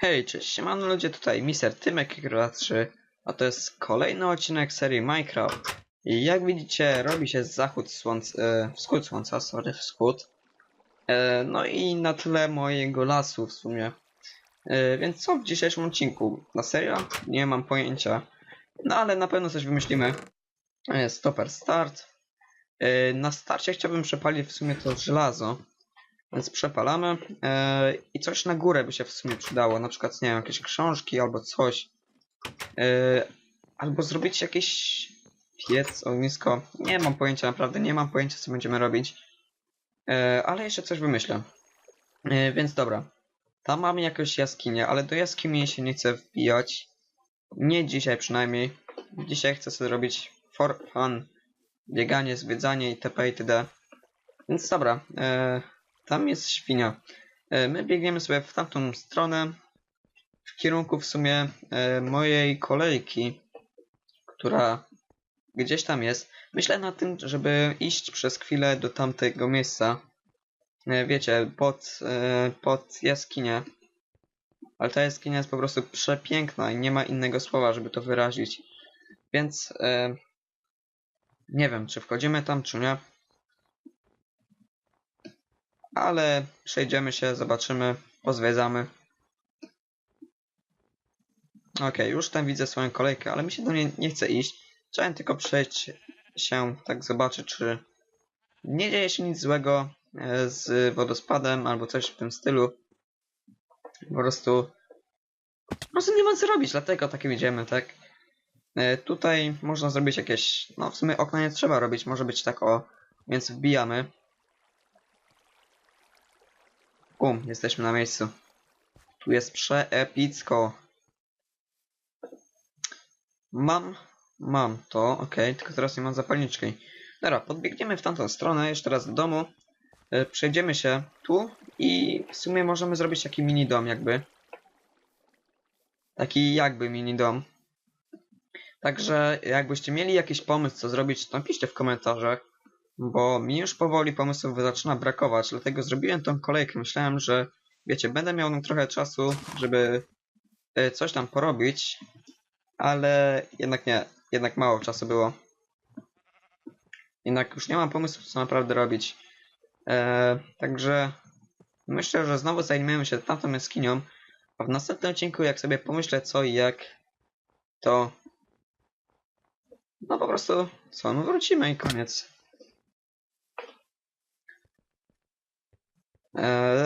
Hej, cześć, siemano ludzie, tutaj Mister Tymek Gra 3, a to jest kolejny odcinek serii Minecraft. I jak widzicie, robi się zachód słońca, e, wschód słońca, sorry, wschód. E, no i na tyle mojego lasu w sumie. E, więc co w dzisiejszym odcinku? Na serio? Nie mam pojęcia. No ale na pewno coś wymyślimy. E, stopper start. E, na starcie chciałbym przepalić w sumie to żelazo. Więc przepalamy e, i coś na górę by się w sumie przydało, na przykład, nie wiem, jakieś książki albo coś. E, albo zrobić jakiś piec, ognisko. Nie mam pojęcia, naprawdę nie mam pojęcia, co będziemy robić. E, ale jeszcze coś wymyślę. E, więc dobra. Tam mamy jakąś jaskinię, ale do jaskini się nie chcę wbijać. Nie dzisiaj przynajmniej. Dzisiaj chcę sobie robić for fun. Bieganie, zwiedzanie itp. itd. Więc dobra. E, tam jest świnia. E, My biegniemy sobie w tamtą stronę, w kierunku w sumie e, mojej kolejki, która gdzieś tam jest. Myślę na tym, żeby iść przez chwilę do tamtego miejsca. E, Wiecie, pod, pod jaskinię. Ale ta jaskinia jest po prostu przepiękna i nie ma innego słowa, żeby to wyrazić. Więc nie wiem, czy wchodzimy tam, czy nie ale przejdziemy się, zobaczymy, pozwiedzamy. Okej, już tam widzę swoją kolejkę, ale mi się do niej nie chce iść. Chciałem tylko przejść się, tak zobaczyć, czy nie dzieje się nic złego e, z wodospadem albo coś w tym stylu. Po prostu, po prostu nie ma co robić, dlatego tak idziemy, tak? E, Tutaj można zrobić jakieś, no w sumie okna nie trzeba robić, może być tak o, więc wbijamy. Bum, jesteśmy na miejscu. Tu jest przeepicko. Mam, mam to, ok, tylko teraz nie mam zapalniczki. Dobra, podbiegniemy w tamtą stronę, jeszcze raz do domu. E, Przejdziemy się tu i w sumie możemy zrobić taki mini dom jakby. Taki jakby mini dom. Także jakbyście mieli jakiś pomysł co zrobić, to napiszcie w komentarzach bo mi już powoli pomysłów zaczyna brakować, dlatego zrobiłem tą kolejkę. Myślałem, że wiecie, będę miał trochę czasu, żeby e, coś tam porobić, ale jednak nie, jednak mało czasu było. Jednak już nie mam pomysłu, co naprawdę robić. E, także myślę, że znowu zajmiemy się tamtą jaskinią, a w następnym odcinku, jak sobie pomyślę co i jak, to no po prostu co, no wrócimy i koniec.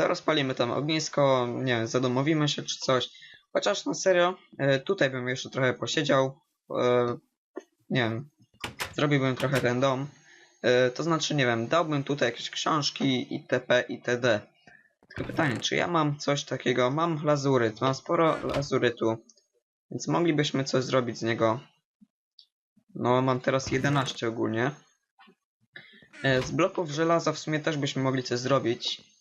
Rozpalimy tam ognisko, nie wiem, zadomowimy się czy coś. Chociaż na serio, e, tutaj bym jeszcze trochę posiedział. E, nie wiem, zrobiłbym trochę ten dom. E, to znaczy, nie wiem, dałbym tutaj jakieś książki itp. itd. Tylko pytanie, czy ja mam coś takiego? Mam lazuryt, mam sporo lazurytu, więc moglibyśmy coś zrobić z niego. No, mam teraz 11 ogólnie. E, Z bloków żelaza w sumie też byśmy mogli coś zrobić.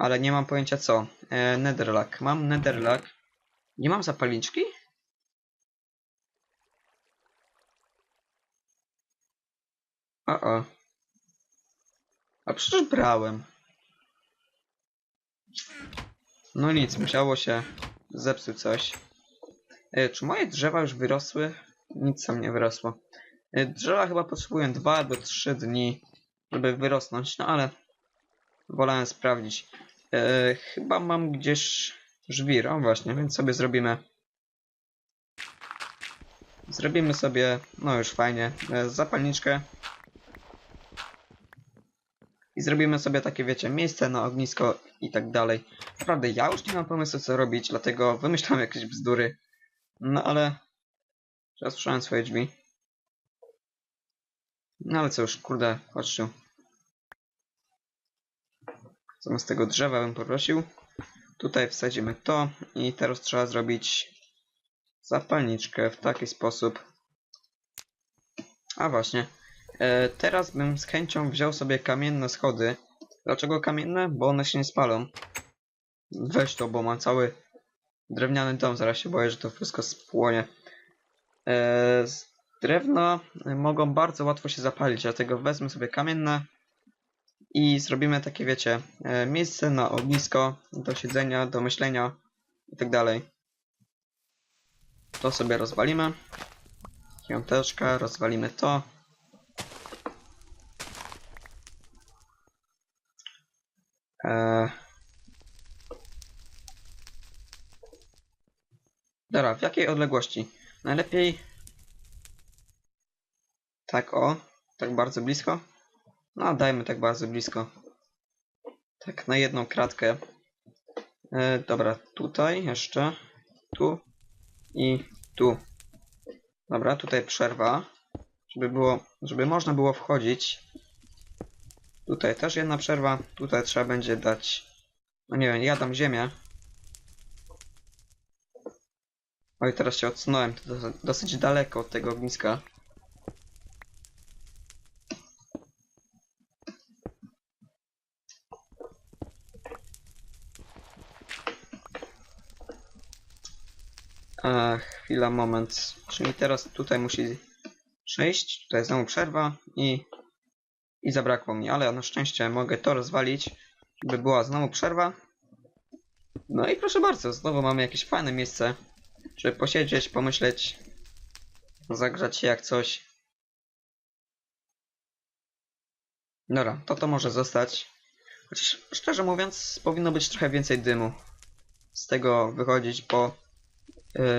Ale nie mam pojęcia co. E, netherlack. Mam netherlack. Nie mam zapalniczki? O o. A przecież brałem. No nic, musiało się zepsuć coś. E, czy moje drzewa już wyrosły? Nic tam nie wyrosło. E, drzewa chyba potrzebują 2 albo 3 dni, żeby wyrosnąć, no ale wolałem sprawdzić. E, chyba mam gdzieś żwir, właśnie, więc sobie zrobimy. Zrobimy sobie, no już fajnie, e, zapalniczkę. I zrobimy sobie takie, wiecie, miejsce na ognisko i tak dalej. Naprawdę, ja już nie mam pomysłu co robić, dlatego wymyślam jakieś bzdury. No ale... Teraz słyszałem swoje drzwi. No ale co już, kurde, chodź. Zamiast tego drzewa bym poprosił. Tutaj wsadzimy to i teraz trzeba zrobić zapalniczkę w taki sposób. A właśnie. E, teraz bym z chęcią wziął sobie kamienne schody. Dlaczego kamienne? Bo one się nie spalą. Weź to, bo mam cały drewniany dom. Zaraz się boję, że to wszystko spłonie. E, z drewna mogą bardzo łatwo się zapalić, dlatego wezmę sobie kamienne i zrobimy takie, wiecie, e, miejsce na ognisko, do siedzenia, do myślenia i tak dalej. To sobie rozwalimy. Piąteczka, rozwalimy to. Eee... Dobra, w jakiej odległości? Najlepiej... Tak o, tak bardzo blisko? No, dajmy tak bardzo blisko. Tak, na jedną kratkę. E, dobra, tutaj jeszcze. Tu. I tu. Dobra, tutaj przerwa. Żeby było, żeby można było wchodzić. Tutaj też jedna przerwa. Tutaj trzeba będzie dać... No nie wiem, ja dam ziemię. Oj, teraz się odsunąłem. Dosyć daleko od tego ogniska. E, chwila, moment. Czyli teraz tutaj musi przejść. Tutaj znowu przerwa i, i zabrakło mi, ale na szczęście mogę to rozwalić, żeby była znowu przerwa. No i proszę bardzo, znowu mamy jakieś fajne miejsce, żeby posiedzieć, pomyśleć, zagrzać się jak coś. Dobra, to to może zostać. Chociaż szczerze mówiąc, powinno być trochę więcej dymu z tego wychodzić, bo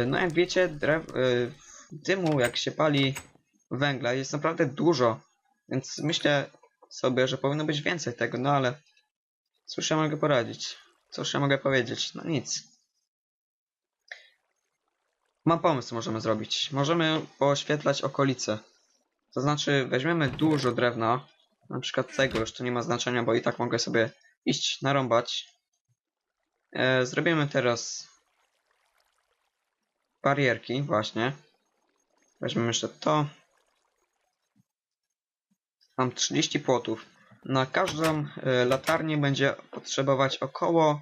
No jak wiecie, drew, yy, dymu jak się pali węgla jest naprawdę dużo, więc myślę sobie, że powinno być więcej tego, no ale cóż ja mogę poradzić? Cóż ja mogę powiedzieć? No nic. Mam pomysł, co możemy zrobić. Możemy pooświetlać okolice. To znaczy, weźmiemy dużo drewna, na przykład tego już to nie ma znaczenia, bo i tak mogę sobie iść narąbać. E, zrobimy teraz barierki, właśnie. Weźmiemy jeszcze to. Mam 30 płotów. Na każdą y, latarnię będzie potrzebować około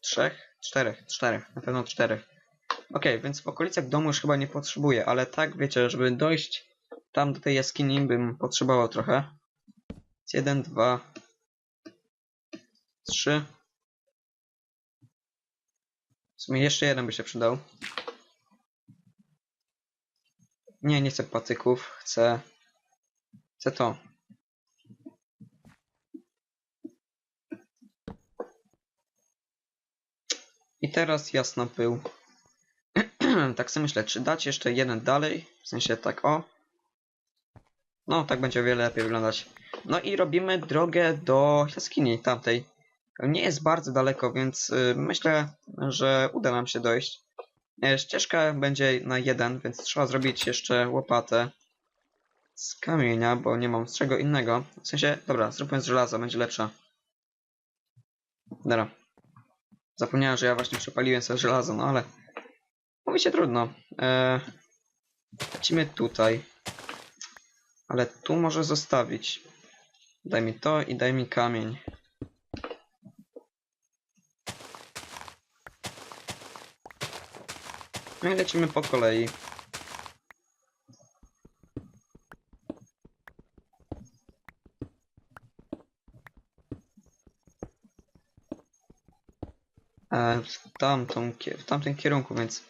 3, 4, 4, na pewno 4. Ok, więc w okolicach domu już chyba nie potrzebuję, ale tak wiecie, żeby dojść tam do tej jaskini bym potrzebował trochę. 1, 2, 3. W sumie jeszcze jeden by się przydał. Nie, nie chcę patyków, chcę... Chcę to. I teraz jasno pył. tak sobie myślę, czy dać jeszcze jeden dalej? W sensie tak o. No, tak będzie o wiele lepiej wyglądać. No i robimy drogę do jaskini tamtej. Nie jest bardzo daleko, więc y, myślę, że uda nam się dojść. E, Ścieżka będzie na jeden, więc trzeba zrobić jeszcze łopatę z kamienia, bo nie mam z czego innego. W sensie, dobra, zróbmy z żelaza, będzie lepsza. Dobra. Zapomniałem, że ja właśnie przepaliłem sobie żelazo, no ale... Mówi się trudno. Eee, lecimy tutaj. Ale tu może zostawić. Daj mi to i daj mi kamień. No i lecimy po kolei. E, w, tamtą, w tamtym kierunku, więc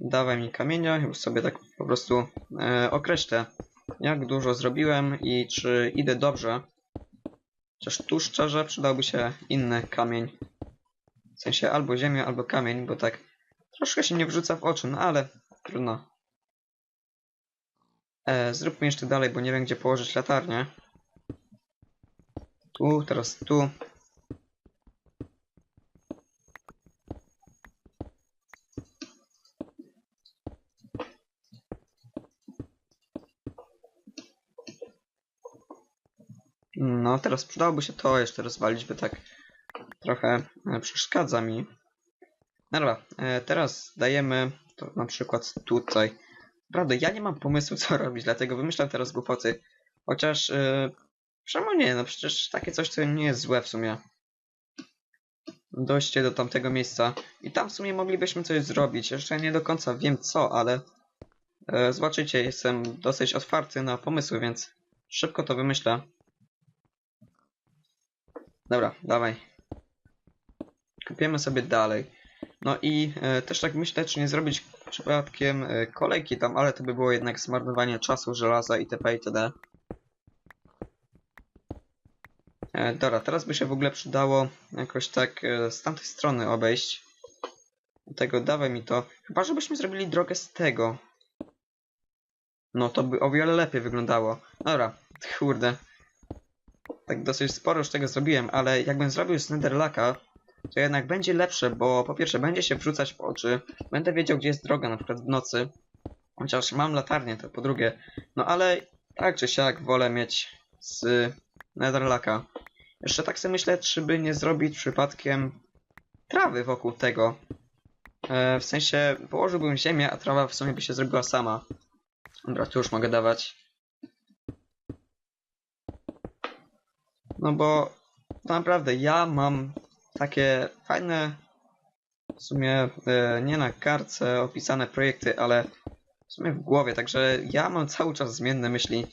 dawaj mi kamienia, już sobie tak po prostu e, określę, jak dużo zrobiłem i czy idę dobrze. Chociaż tu szczerze przydałby się inny kamień. W sensie albo ziemia, albo kamień, bo tak Troszkę się nie wrzuca w oczy, no ale trudno. E, zróbmy jeszcze dalej, bo nie wiem gdzie położyć latarnię. Tu, teraz tu. No, teraz przydałoby się to jeszcze rozwalić, by tak trochę e, przeszkadza mi. No dobra, e, teraz dajemy to na przykład tutaj. Prawda, ja nie mam pomysłu co robić, dlatego wymyślam teraz głupoty. Chociaż, czemu nie? No przecież takie coś to nie jest złe w sumie. Dojście do tamtego miejsca. I tam w sumie moglibyśmy coś zrobić. Jeszcze nie do końca wiem co, ale e, zobaczycie, jestem dosyć otwarty na pomysły, więc szybko to wymyślę. Dobra, dawaj. Kupiemy sobie dalej. No i e, też tak myślę, czy nie zrobić przypadkiem e, kolejki tam, ale to by było jednak zmarnowanie czasu, żelaza itp. itd. E, dobra, teraz by się w ogóle przydało jakoś tak e, z tamtej strony obejść. Dlatego dawaj mi to. Chyba, żebyśmy zrobili drogę z tego. No to by o wiele lepiej wyglądało. Dobra, kurde. Tak dosyć sporo już tego zrobiłem, ale jakbym zrobił z Netherlaka, to jednak będzie lepsze, bo po pierwsze będzie się wrzucać w oczy, będę wiedział gdzie jest droga, na przykład w nocy. Chociaż mam latarnię, to po drugie. No ale tak czy siak wolę mieć z Netherlaka. Jeszcze tak sobie myślę, czy by nie zrobić przypadkiem trawy wokół tego. E, w sensie położyłbym ziemię, a trawa w sumie by się zrobiła sama. Dobra, tu już mogę dawać. No bo naprawdę ja mam takie fajne, w sumie e, nie na kartce opisane projekty, ale w sumie w głowie, także ja mam cały czas zmienne myśli.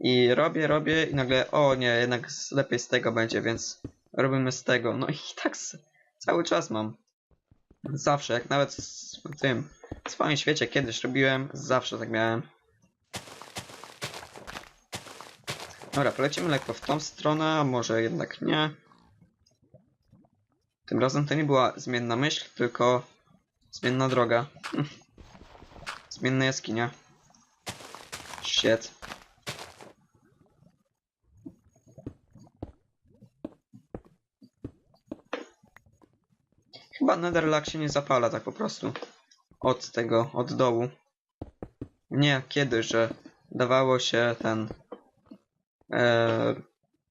I robię, robię i nagle, o nie, jednak lepiej z tego będzie, więc robimy z tego. No i tak cały czas mam. Zawsze, jak nawet z tym w swoim świecie kiedyś robiłem, zawsze tak miałem. Dobra, polecimy lekko w tą stronę, może jednak nie. Tym razem to nie była zmienna myśl, tylko zmienna droga. Zmienna jaskinia. Shit. Chyba Netherlack się nie zapala tak po prostu. Od tego, od dołu. Nie, kiedy, że dawało się ten... E,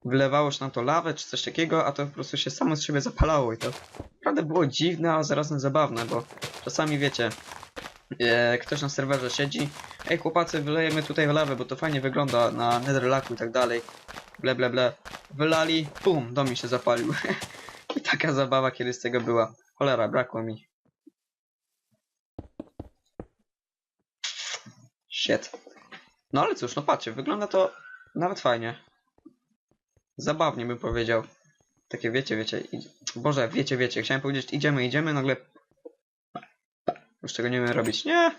wlewało się na to lawę czy coś takiego, a to po prostu się samo z siebie zapalało i to naprawdę było dziwne, a zarazem zabawne, bo czasami wiecie, e, ktoś na serwerze siedzi, ej chłopacy, wylejemy tutaj lawę, bo to fajnie wygląda na netherlacku i tak dalej, ble ble ble, wylali, pum, dom mi się zapalił. I taka zabawa kiedyś z tego była. Cholera, brakło mi. Shit. No ale cóż, no patrzcie, wygląda to nawet fajnie. Zabawnie bym powiedział. Takie wiecie, wiecie. Boże, wiecie, wiecie. Chciałem powiedzieć idziemy, idziemy, nagle... Już czego nie umiem robić. Nie!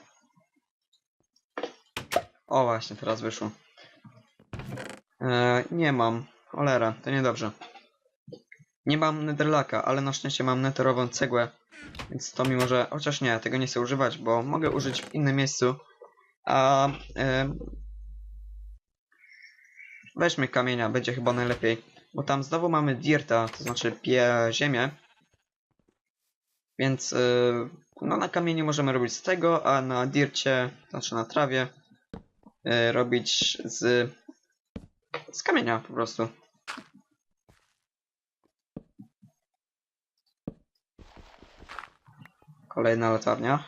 O właśnie, teraz wyszło. Eee, nie mam. Cholera, to niedobrze. Nie mam netherlaka, ale na szczęście mam netherową cegłę. Więc to mimo, że... Chociaż nie, tego nie chcę używać, bo mogę użyć w innym miejscu. A... em, Weźmy kamienia, będzie chyba najlepiej. Bo tam znowu mamy dirta, to znaczy pie ziemię. Więc yy, no na kamieniu możemy robić z tego, a na dircie, to znaczy na trawie, yy, robić z, z kamienia po prostu. Kolejna latarnia.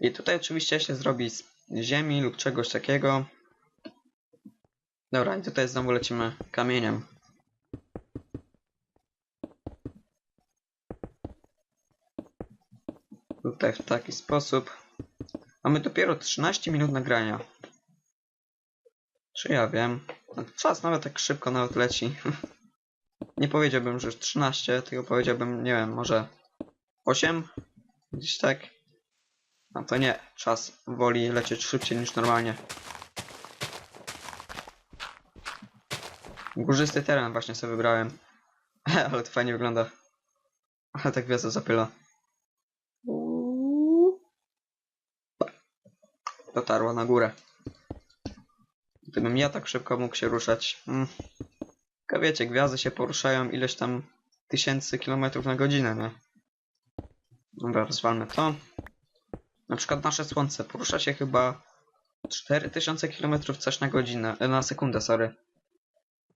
I tutaj oczywiście się zrobi z ziemi lub czegoś takiego. Dobra, i tutaj znowu lecimy kamieniem. Tutaj w taki sposób. Mamy dopiero 13 minut nagrania. Czy ja wiem? No, Czas nawet tak szybko nawet leci. Nie powiedziałbym, że już 13, tylko powiedziałbym, nie wiem, może 8? Gdzieś tak. A to nie, czas woli lecieć szybciej niż normalnie. Górzysty teren właśnie sobie wybrałem. Ale to fajnie wygląda. Ale tak gwiazda zapyla. Dotarła na górę. Gdybym ja tak szybko mógł się ruszać. Mm. Tylko wiecie, gwiazdy się poruszają ileś tam tysięcy kilometrów na godzinę, nie? Dobra, rozwalmy to. Na przykład nasze Słońce porusza się chyba 4000 km coś na godzinę, e, na sekundę, sorry.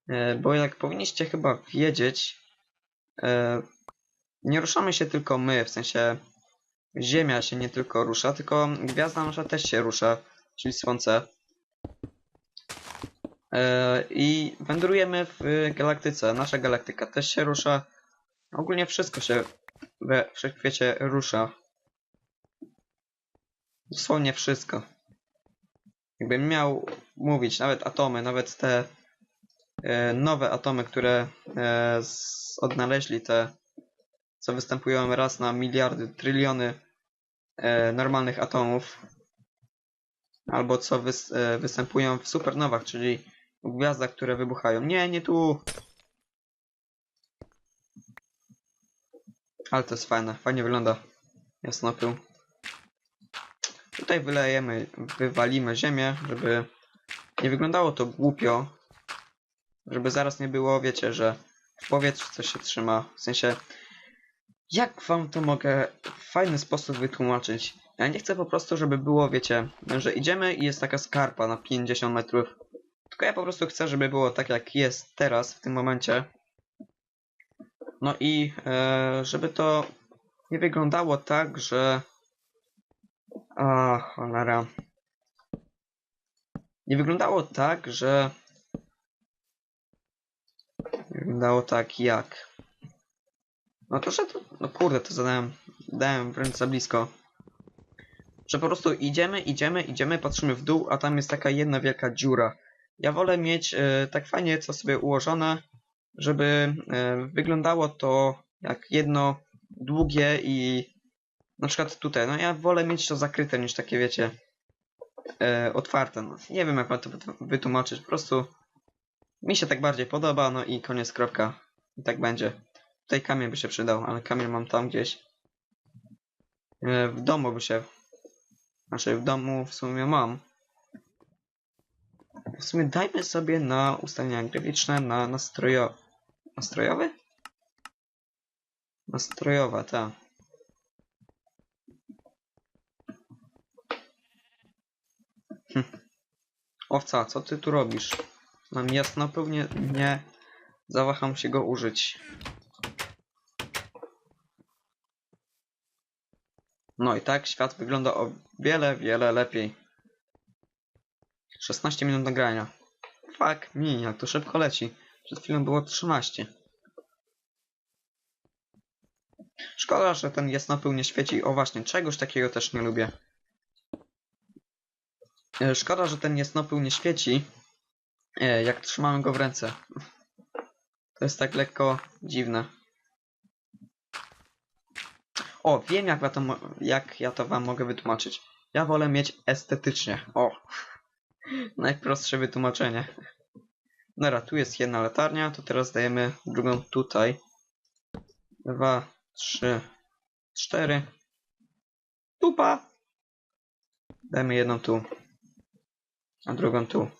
E, Bo jak powinniście chyba wiedzieć, e, nie ruszamy się tylko my, w sensie Ziemia się nie tylko rusza, tylko gwiazda nasza też się rusza, czyli Słońce. E, I wędrujemy w galaktyce. Nasza galaktyka też się rusza. Ogólnie wszystko się we wszechświecie rusza. Dosłownie wszystko. Jakbym miał mówić, nawet atomy, nawet te nowe atomy, które e, odnaleźli te, co występują raz na miliardy, tryliony e, normalnych atomów, albo co wys, e, występują w supernowach, czyli w gwiazdach, które wybuchają. Nie, nie tu! Ale to jest fajne, fajnie wygląda jasnopył. Tutaj wylejemy, wywalimy ziemię, żeby nie wyglądało to głupio. Żeby zaraz nie było, wiecie, że w powietrzu coś się trzyma. W sensie, jak wam to mogę w fajny sposób wytłumaczyć? Ja nie chcę po prostu, żeby było, wiecie, że idziemy i jest taka skarpa na 50 metrów. Tylko ja po prostu chcę, żeby było tak jak jest teraz, w tym momencie. No i e, żeby to nie wyglądało tak, że... A, cholera. Nie wyglądało tak, że... Wyglądało tak jak... No to... No kurde, to zadałem... Dałem wręcz za blisko. Że po prostu idziemy, idziemy, idziemy, patrzymy w dół, a tam jest taka jedna wielka dziura. Ja wolę mieć e, tak fajnie co sobie ułożone, żeby e, wyglądało to jak jedno długie i na przykład tutaj, no ja wolę mieć to zakryte niż takie wiecie e, otwarte. No, nie wiem jak to wyt- wytłumaczyć, po prostu mi się tak bardziej podoba, no i koniec kropka. I tak będzie. Tutaj kamień by się przydał, ale kamień mam tam gdzieś. E, w domu by się... Znaczy w domu w sumie mam. W sumie dajmy sobie na ustawienia graficzne na nastrojo... Nastrojowy? Nastrojowa, ta. Hm. Owca, co ty tu robisz? Mam jasno, pewnie nie zawaham się go użyć. No i tak świat wygląda o wiele, wiele lepiej. 16 minut nagrania. Fuck mi, jak to szybko leci. Przed chwilą było 13. Szkoda, że ten jasnopył nie świeci. O właśnie, czegoś takiego też nie lubię. E, Szkoda, że ten jasnopył nie świeci, jak trzymamy go w ręce. To jest tak lekko dziwne. O, wiem jak ja to, jak ja to wam mogę wytłumaczyć. Ja wolę mieć estetycznie. O! Najprostsze wytłumaczenie. Dobra, tu jest jedna latarnia, to teraz dajemy drugą tutaj. Dwa, trzy, cztery. Tupa! Dajmy jedną tu. A drugą tu.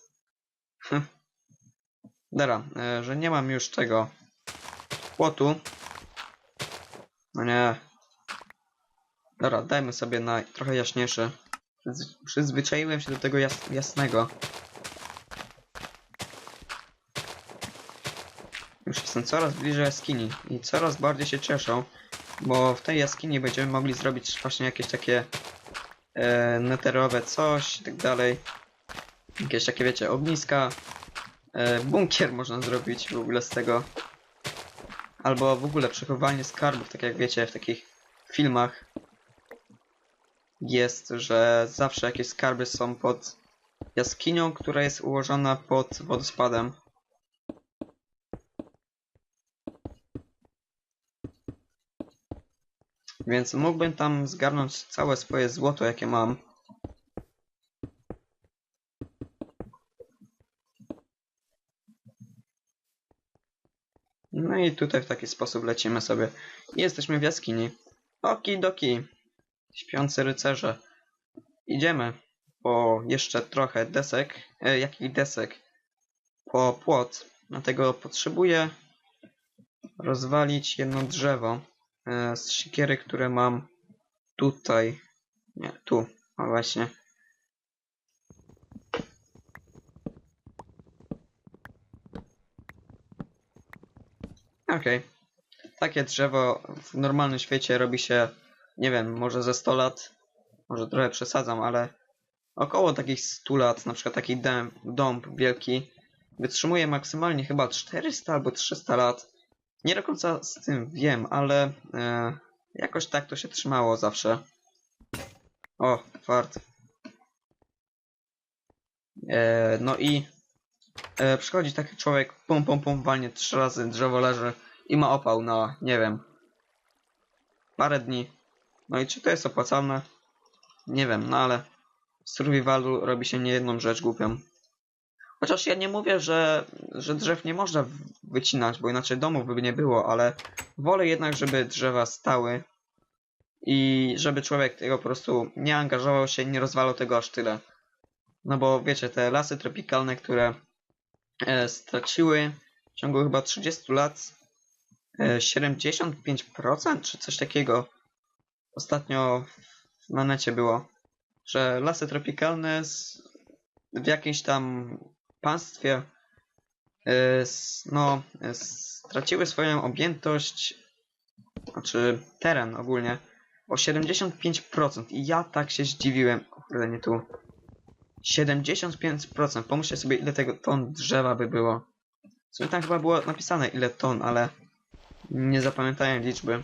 Hm. Dobra, e, że nie mam już tego płotu. No nie. Dobra, dajmy sobie na trochę jaśniejszy. Przyzwy- Przyzwyczaiłem się do tego jas jasnego. Już jestem coraz bliżej jaskini i coraz bardziej się cieszę, bo w tej jaskini będziemy mogli zrobić właśnie jakieś takie e, neterowe coś i tak dalej. Jakieś takie, wiecie, ogniska. E, bunkier można zrobić w ogóle z tego. Albo w ogóle przechowywanie skarbów, tak jak wiecie w takich filmach jest, że zawsze jakieś skarby są pod jaskinią, która jest ułożona pod wodospadem. Więc mógłbym tam zgarnąć całe swoje złoto, jakie mam. No i tutaj w taki sposób lecimy sobie. I jesteśmy w jaskini. Okidoki. Śpiący rycerze. Idziemy po jeszcze trochę desek. E, jakich desek? Po płot. Dlatego potrzebuję rozwalić jedno drzewo e, z siekiery, które mam tutaj. Nie, tu. O właśnie. Okej. Takie drzewo w normalnym świecie robi się, nie wiem, może ze 100 lat. Może trochę przesadzam, ale około takich 100 lat, na przykład taki dęb, dąb wielki, wytrzymuje maksymalnie chyba 400 albo 300 lat. Nie do końca z tym wiem, ale e, jakoś tak to się trzymało zawsze. O, fart. E, no i e, przychodzi taki człowiek, pum pum pum, walnie trzy razy, drzewo leży i ma opał na, nie wiem, parę dni. No i czy to jest opłacalne? Nie wiem, no ale w survivalu robi się niejedną rzecz głupią. Chociaż ja nie mówię, że, że drzew nie można wycinać, bo inaczej domów by nie było, ale wolę jednak, żeby drzewa stały i żeby człowiek tego po prostu nie angażował się i nie rozwalał tego aż tyle. No bo wiecie, te lasy tropikalne, które straciły w ciągu chyba 30 lat e, 75% czy coś takiego. Ostatnio na necie było, że lasy tropikalne z, w jakimś tam państwie e, s- no, e, straciły swoją objętość, znaczy teren ogólnie, o 75% i ja tak się zdziwiłem, kurde nie tu, 75%, pomyślcie sobie ile tego ton drzewa by było. W sumie tam chyba było napisane ile ton, ale nie zapamiętałem liczby.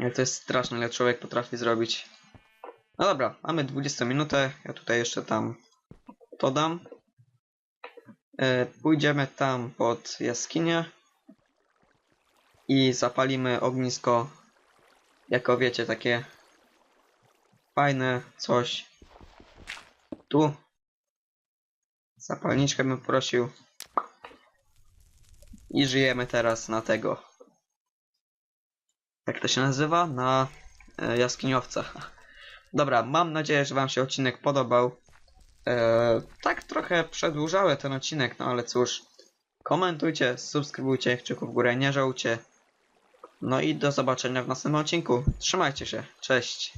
Ale to jest straszne, ile człowiek potrafi zrobić. No dobra, mamy 20 minutę. Ja tutaj jeszcze tam to dam. E, pójdziemy tam pod jaskinię i zapalimy ognisko. Jako wiecie, takie fajne coś. Tu zapalniczkę bym prosił. I żyjemy teraz na tego. Jak to się nazywa? Na e. Dobra, mam nadzieję, że Wam się odcinek podobał. E, tak trochę przedłużały ten odcinek, no ale cóż. Komentujcie, subskrybujcie, kciuków w górę nie żałujcie. No i do zobaczenia w następnym odcinku. Trzymajcie się, cześć.